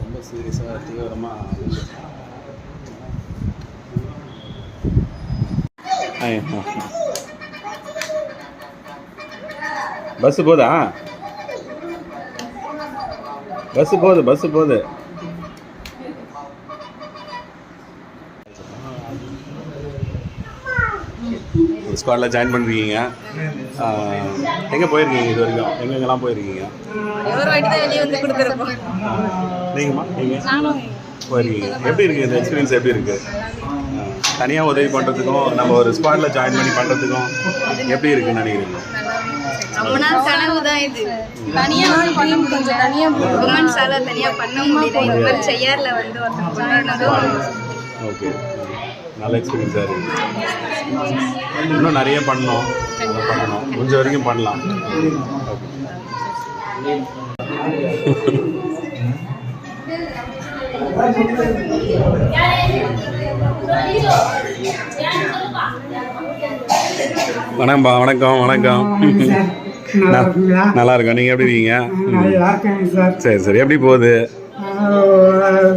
ரொம்ப சீரியஸாக தீவிரமாக பஸ்ஸு போதா? பஸ்ஸு போகுது பஸ்ஸு போகுது ஸ்குவாடில் ஜாயின் பண்ணிருக்கீங்க. எங்கே போயிருக்கீங்க இது வரைக்கும்? எங்கெங்கெல்லாம் போயிருக்கீங்க? நீங்கம்மா நீங்கள் போயிருக்கீங்க. எப்படி இருக்குது இந்த எக்ஸ்பீரியன்ஸ் எப்படி இருக்குது தனியாக உதவி பண்ணுறதுக்கும் நம்ம ஒரு ஸ்குவாடில் ஜாயின் பண்ணி பண்ணுறதுக்கும் எப்படி இருக்குன்னு நினைக்கிறீங்க? ரொம்ப நாள் கனவு தான் இது. தனியா பண்ண முடியல. தனியா உமன்ஸால தனியா பண்ண முடியல. இந்த மாதிரி செய்யார்ல வந்து கொண்டாடினதும் ஓகே. நல்ல எக்ஸ்பீரியன்ஸாக இருக்குது இன்னும் நிறைய பண்ணணும். நல்லா பண்ணணும். முடிஞ்ச வரைக்கும் பண்ணலாம். ஓகே. வணக்கம்ப்பா வணக்கம் வணக்கம். நல்லா இருக்கோம் நீங்கள் எப்படி இருக்கீங்க? சார். சரி சரி. எப்படி போகுது?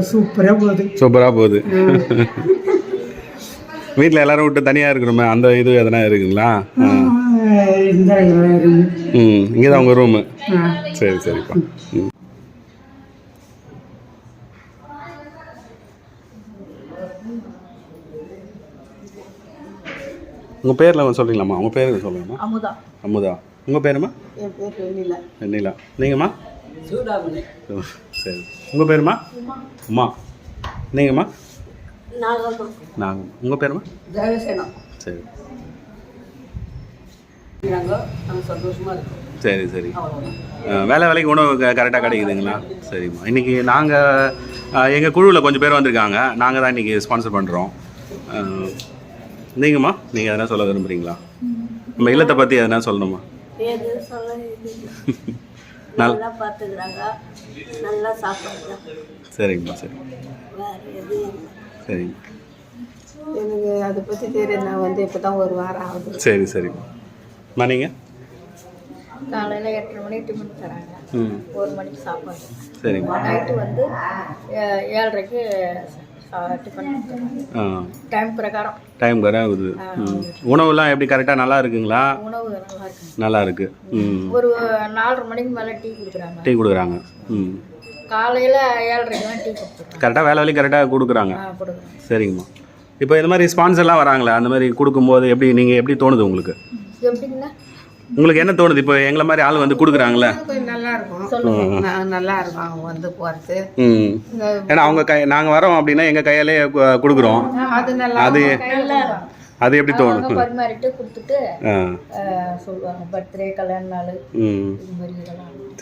சூப்பராக போகுது. சூப்பராக போகுது. வீட்டில் எல்லாரும் விட்டு தனியாக இருக்கணுமே அந்த இது எதனா இருக்குங்களா? ம் இங்கே தான் உங்கள் ரூமு சரி சரிப்பா. ம். உங்கள் பேரில் கொஞ்சம் சொல்கிறீங்களாம்மா உங்கள் பேர் சொல்லுங்கம்மா? அமுதா. அமுதா. உங்கள் பேருமா என் பேர் வெண்ணிலா. நீங்கம்மா? சரி. உங்கள் பேருமா? உமா. நீங்கம்மா? நாங்கள் உங்கள் பேருமா? சரி. நம்ம சந்தோஷமா இருக்கோம். சரி சரி. வேலை வேலைக்கு உணவு கரெக்டாக கிடைக்குதுங்களா? சரிம்மா. இன்றைக்கி நாங்கள் எங்கள் குழுவில் கொஞ்சம் பேர் வந்திருக்காங்க. நாங்கள் தான் இன்றைக்கி ஸ்பான்சர் பண்ணுறோம் நீங்கம்மா நீங்கள் எதனா சொல்ல விரும்புகிறீங்களா நம்ம இல்லத்தை பற்றி எதனா சொல்லணுமா? நல்லா பார்த்துக்கிறாங்க. நல்லா சாப்பிட்றாங்க. சரிங்கம்மா சரி. சரிங்க எனக்கு அதை பற்றி தெரியும் நான் வந்து இப்போ தான் ஒரு வாரம் ஆகுது. சரி சரிம்மா அம்மா நீங்கள் காலையில் எட்டரை மணிக்கு டிஃபன் தராங்க. ம். ஒரு மணிக்கு சாப்பாடு. சரிங்கம்மா. நைட்டு வந்து ஏ- ஏழரைக்கு டைம் பிரகாரம். டைம் வர ஆகுது. ம். உணவுலாம் எப்படி? கரெக்டாக நல்லா இருக்குங்களா? உணவு நல்லா இருக்கு. நல்லா இருக்கு. ம். ஒரு நாலரை மணிக்கு மேலே டீ கொடுக்குறாங்க. டீ கொடுக்குறாங்க. ம். காலையில் ஏழரைக்கெல்லாம் டீ கொடுத்துருக்காங்க. கரெக்டாக வேலை வேலையும் கரெக்டாக கொடுக்குறாங்க. கொடுக்குறாங்க. சரிங்கம்மா. இப்போ இந்த மாதிரி ஸ்பான்சர்லாம் வராங்களே அந்த மாதிரி கொடுக்கும்போது எப்படி நீங்கள் எப்படி தோணுது உங்களுக்கு? எப்படிங்கண்ணா உங்களுக்கு என்ன தோணுது? இப்போ எங்களை மாதிரி ஆள் வந்து கொடுக்குறாங்களே கொஞ்சம் நல்லா இருக்கும் அவங்க வந்து போகிறது ஏன்னா அவங்க கை நாங்கள் வரோம் அப்படின்னா எங்கள் கையாலே கொடுக்குறோம். அது நல்லா அது நல்லா அது எப்படி அவங்க தோணும் பரிமாறிட்டு கொடுத்துட்டு சொல்லுவாங்க. பர்த்டே கல்யாண நாள்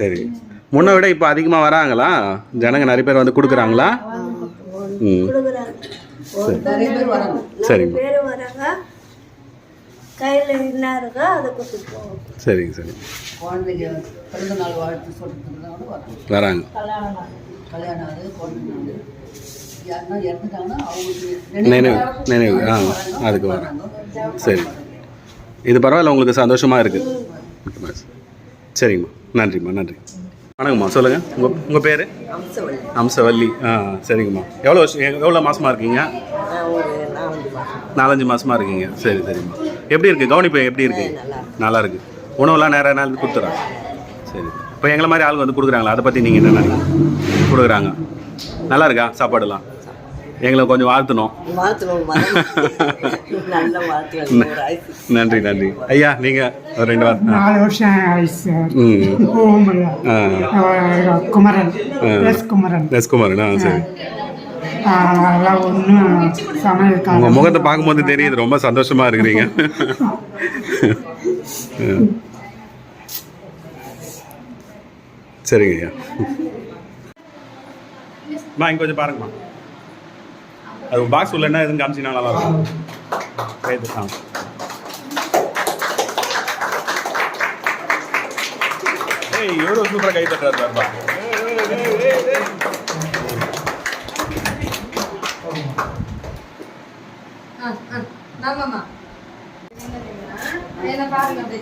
சரி. முன்னை விட இப்போ அதிகமாக வராங்களா? ஜனங்க நிறைய பேர் வந்து கொடுக்குறாங்களா? சரிங்க சரி குழந்தைங்க பிறந்த நாள் வாழ்த்து தான் வரோம் வராங்க. கல்யாணம் யாருன்னா இறந்துட்டாங்கன்னா அவங்களுக்கு நினைவு நினைவு ஆ அதுக்கு வரேன் சரி. இது பரவாயில்ல உங்களுக்கு சந்தோஷமாக இருக்குது சரிங்கம்மா. நன்றிம்மா நன்றி. வணக்கம்மா சொல்லுங்கள் உங்கள் உங்கள் பேர்? அம்சவள்ளி அம்சவல்லி. ஆ சரிங்கம்மா. எவ்வளோ வருஷம் எவ்வளோ மாதமாக இருக்கீங்க? ஒரு நாலஞ்சு மாதம் நாலஞ்சு மாதமாக இருக்கீங்க. சரி சரிம்மா. எப்படி இருக்குது கவனிப்பு எப்படி இருக்கு? நல்லா இருக்கு. உணவுலாம் நேரம் நேரம் கொடுத்துறாங்க சரி. இப்போ எங்களை மாதிரி ஆளுங்க வந்து கொடுக்குறாங்களா? அதை பற்றி நீங்கள் என்ன நினைக்கிறீங்க? கொடுக்குறாங்க. நல்லா இருக்கா? சாப்பாடுலாம் எங்களை கொஞ்சம் வாழ்த்தணும். நன்றி நன்றி. ஐயா நீங்கள் ஒரு ரெண்டு வாரம் ஆ. நாலு வருஷம் ஆ. குமரன். குமரன். குமாரனா சரி. உங்கள் முகத்தை பார்க்கும்போது தெரியுது. ரொம்ப சந்தோஷமாக இருக்கிறீங்க ஆ. சரிங்க ஐயா. அம்மா இங்கே கொஞ்சம் பாருங்கம்மா. அது பாக்ஸ் உள்ள என்ன எதுவும் காமிச்சிங்கன்னா நல்லா இருக்கும். ரைட்டு ஆ. ஏய் இவரும் சூப்பராக கை தட்டுறாரு பாருப்பா. ஆமாம்மா. என்ன பாருங்க அப்படியே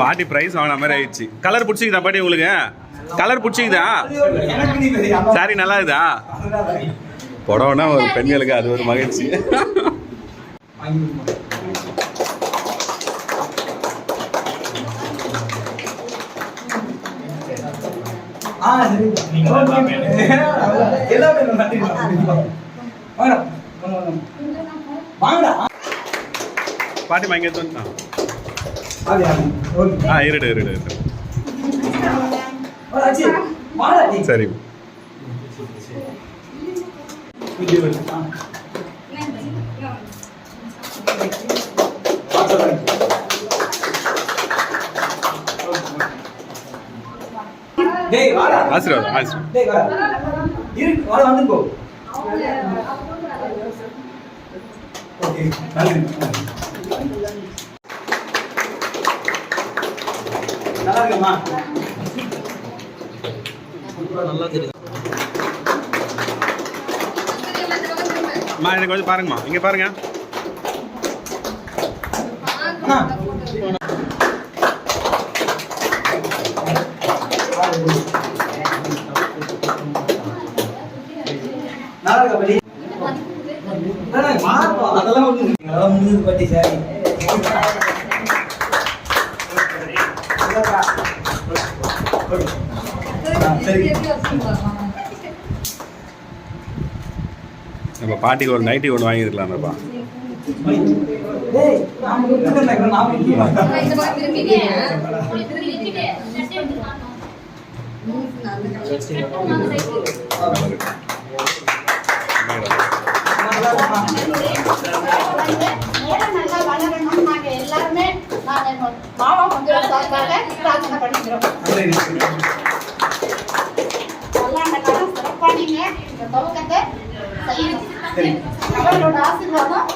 பாட்டி பிரைஸ் வாங்கின மாதிரி ஆயிடுச்சு. கலர் பிடிச்சிக்குதா பாட்டி உங்களுக்கு? கலர் பிடிச்சிக்குதா? சாரி நல்லா இருக்குதா? புடவைனா ஒரு பெண்களுக்கு அது ஒரு மகிழ்ச்சி. பாட்டி வாங்கி எடுத்து ஆ இருடு இருடு இருடு. சரி. ஆசீர்வாதம் வந்து போ. ஓகே நன்றி. நல்லா இருக்கேம்மா அம்மா எனக்கு கொஞ்சம் பாருங்கம்மா. இங்கே பாருங்க. நல்லா இருக்கா படி. அதெல்லாம் முடிஞ்சது பாட்டி சரி. நம்ம பாட்டிக்கு ஒரு நைட்டி ஒன்று வாங்கியிருக்கலாம்ப்பா எல்லாருமே மாமா மந்திர சார்பாக பிரார்த்தனை பண்ணிக்கிறோம் அந்த காலம் சிறப்பா நீங்க இந்த துவக்கத்தை அவர்களோட ஆசீர்வாதம்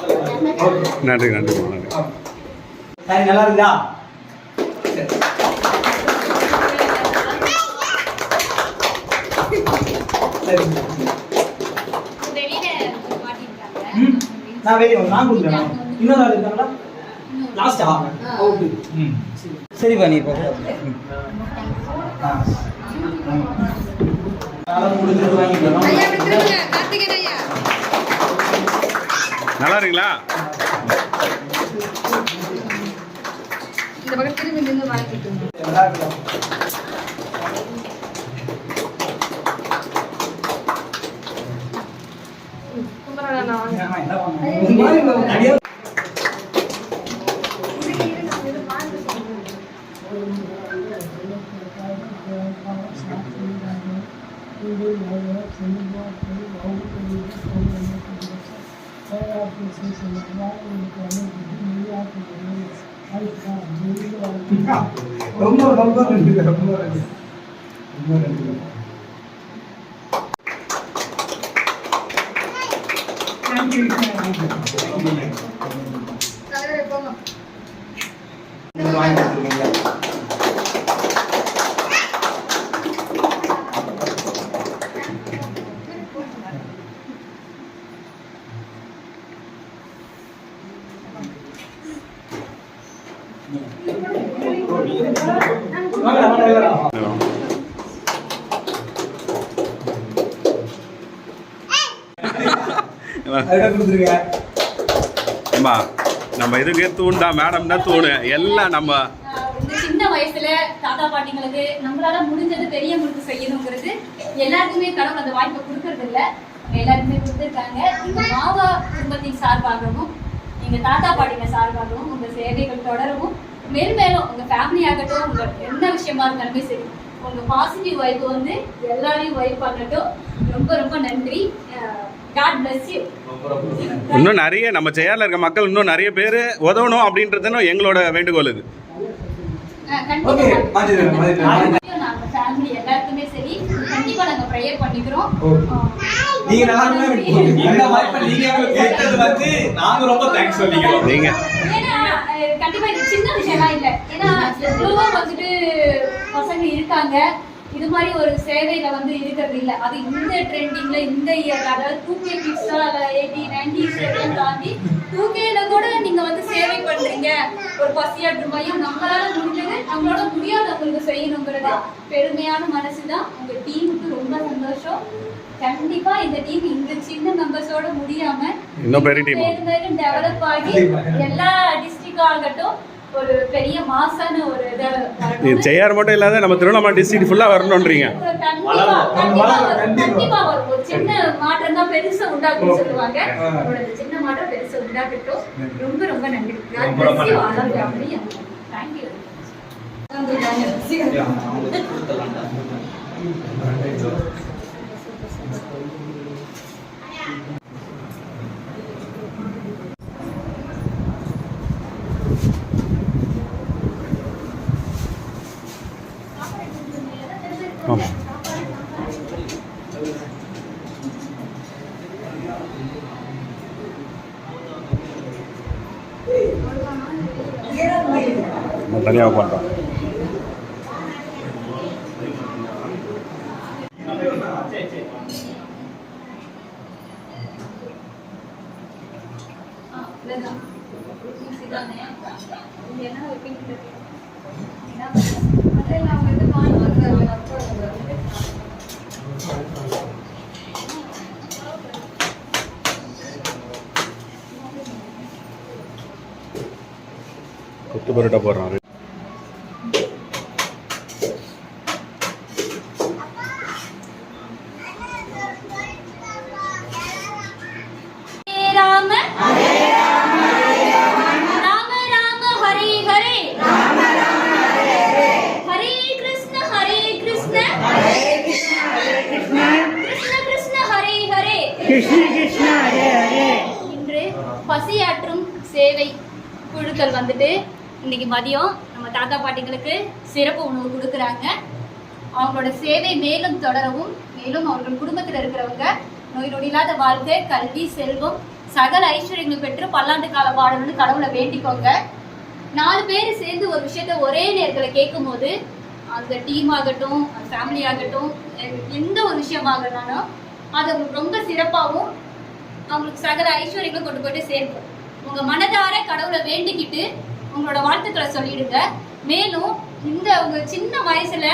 நன்றி நன்றி நன்றி. சரி நல்லா இருக்குதா நான் வெளியே. நான் கொடுக்குறேன். இன்னொரு ஆள் இருக்காங்களா? லாஸ்டா ஓகே ம் சரிப்பா நீ இப்போ நல்லா இருக்குங்களா? இந்த பக்கம் திரும்பி நின்று வாங்கிட்டு என்ன ரொம்ப ரொம்ப நன்றி ரொம்ப நன்றி. ரொம்ப நன்றி வாங்கி கொடுத்துருக்கீங்க அம்மா நம்ம இதுக்கே தூண்டா மேடம் தான் தூணு. எல்லாம் நம்ம இந்த சின்ன வயசுல தாத்தா பாட்டிங்களுக்கு நம்மளால முடிஞ்சது பெரியவங்களுக்கு செய்யணுங்கிறது எல்லாருக்குமே கடவுள் அந்த வாய்ப்பை கொடுக்கறது இல்ல. எல்லாருக்குமே கொடுத்துருக்காங்க. இந்த மாவா குடும்பத்தின் சார்பாகவும் எங்க தாத்தா பாட்டிங்க சார்பாகவும் உங்க சேவைகள் தொடரவும் மேல்மேலும் உங்க ஃபேமிலி ஆகட்டும் உங்க என்ன விஷயமா இருந்தாலுமே சரி உங்க பாசிட்டிவ் வைப் வந்து எல்லாரையும் வைப் பண்ணட்டும் ரொம்ப ரொம்ப நன்றி. இன்னும் நிறைய நம்ம சேரில் இருக்க மக்கள் இன்னும் நிறைய பேர் உதவணும் அப்படின்றதுன்னு எங்களோட வேண்டுகோள் இது. நாங்க ஃபேமிலி எல்லாருக்குமே சரி கண்டிப்பா இது சின்ன விஷயம்லாம் இல்ல. ஏன்னா எவ்வளவோ வந்துட்டு பசங்க இருக்காங்க. இது மாதிரி ஒரு சேவையில வந்து இருக்கிறது இல்ல. அது இந்த ட்ரெண்டிங்ல இந்த இயர் அதாவது டூ கே கிட்ஸா எயிட்டி எல்லாம் தாண்டி டூ கேல கூட நீங்க வந்து சேவை பண்றீங்க. ஒரு பசியாற்று மையம் நம்மளால முடிஞ்சது நம்மளோட முடியாதவங்களுக்கு செய்யணுங்கிறது பெருமையான மனசுதான். உங்க டீமுக்கு ரொம்ப சந்தோஷம். கண்டிப்பா இந்த டீம் இந்த சின்ன மெம்பர்ஸோட முடியாம இன்னும் டெவலப் ஆகி எல்லா டிஸ்ட்ரிக்ட் ஆகட்டும் ஒரு பெரிய மாசான ஒரு இதை. செய்யார் மட்டும் இல்லாத நம்ம திருவண்ணாமலை டிஸ்ட்ரிக்ட் ஃபுல்லாக வரணுன்றீங்க வரும். ஒரு சின்ன மாற்றம் தான் பெருசா உண்டாக்கும்னு சொல்லுவாங்க. சின்ன மாற்றம் பெருசா உண்டாக்கட்டும். ரொம்ப ரொம்ப நன்றி. ரொம்ப ரொம்ப நன்றி. தேங்க்யூ ஆமாம் நான் தனியாக பண்ணுறேன் கொத்து பரோட்டா போடுறோம் கிருஷ்ண கிருஷ்ண ஹரே ஹரே இன்று பசியாற்றும் சேவை குழுக்கள் வந்துட்டு இன்னைக்கு மதியம் நம்ம தாத்தா பாட்டிங்களுக்கு சிறப்பு உணவு கொடுக்குறாங்க. அவங்களோட சேவை மேலும் தொடரவும் மேலும் அவர்கள் குடும்பத்தில் இருக்கிறவங்க நோய் நொடி இல்லாத வாழ்க்கை கல்வி செல்வம் சகல ஐஸ்வர்யங்கள் பெற்று பல்லாண்டு காலம் வாழணும்னு கடவுளை வேண்டிக்கோங்க. நாலு பேர் சேர்ந்து ஒரு விஷயத்த ஒரே நேரத்தில் கேட்கும் போது அந்த டீம் ஆகட்டும் அந்த ஃபேமிலி ஆகட்டும் எந்த ஒரு விஷயமாகனாலும் அது ரொம்ப சிறப்பாகவும் அவங்களுக்கு சகல ஐஸ்வர்யங்களும் கொண்டு போயிட்டு சேர்க்கும். உங்க மனதார கடவுளை வேண்டிக்கிட்டு உங்களோட வாழ்த்துக்களை சொல்லிடுங்க. மேலும் இந்த உங்க சின்ன வயசுல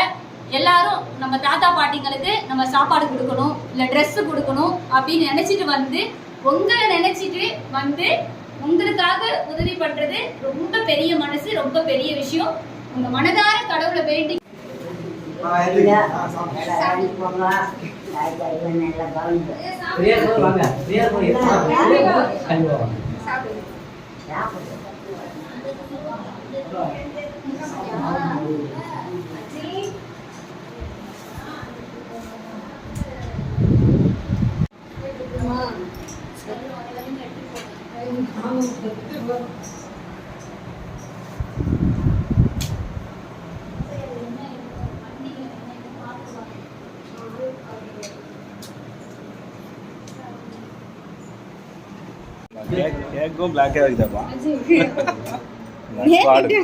எல்லாரும் நம்ம தாத்தா பாட்டிங்களுக்கு நம்ம சாப்பாடு கொடுக்கணும் இல்ல ட்ரெஸ் கொடுக்கணும் அப்படின்னு நினைச்சிட்டு வந்து உங்களை நினைச்சிட்டு வந்து உங்களுக்காக உதவி பண்றது ரொம்ப பெரிய மனசு ரொம்ப பெரிய விஷயம். உங்க மனதார கடவுளை வேண்டி பிரியா போய் வாங்க பிரியா போய் கண்டிப்பா வாங்க கேக்கும் பிளாக்கே பாடு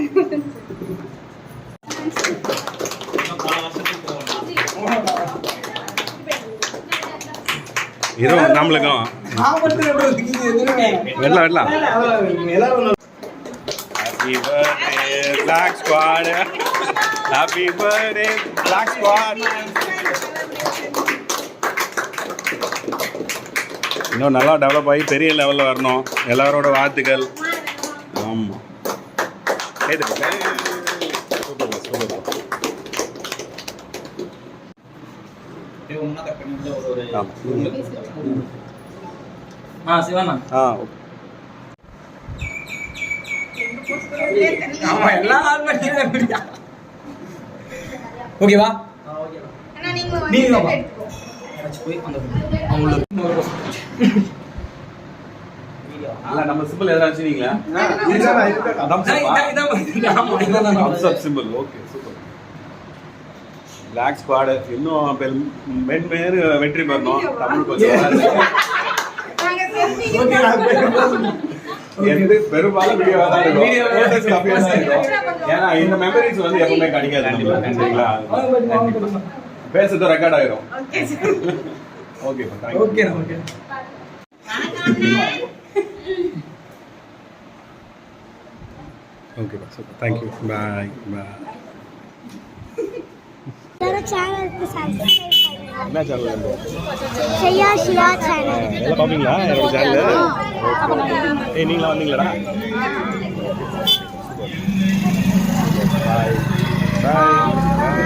இதுவும் நம்மளுக்கும். வெள்ளம் வெள்ளம் எல்லாரும் Happy birthday, Black Squad. Happy birthday, Black இன்னும் நல்லா டெவலப் ஆகி பெரிய லெவலில் வரணும். எல்லாரோட வாழ்த்துக்கள். ஆமாம் சூப்பர் ஆ சிவண்ணா ஆ ஆமா எல்லா ஓகேவா? நீங்க யாராச்சும் போய் அந்த இல்லை நம்ம சிம்பிள் எதனா வச்சுருக்கீங்களா? symbol. Okay, super. Black squad இன்னும் பெரும் மென்மேறு வெற்றி பெறணும். தமிழ் கொஞ்சம் ஓகே பெரும்பாலும் தான் இருக்கும். ஏன்னா இந்த மெமரிஸ் வந்து எப்பவுமே கிடைக்காது நம்மளுக்கு. பேசுறது ரெக்கார்ட் ஆயிரும். Okay okay okay okay super thank you bye bye சேனலுக்கு சப்ஸ்கிரைப் பண்ணுங்க என்ன சேனல் செய்யா சிவா சேனல் எல்லாம் பார்ப்பீங்களா என்னோட சேனல் ஏய் நீங்களா வந்தீங்களாடா பாய் பாய்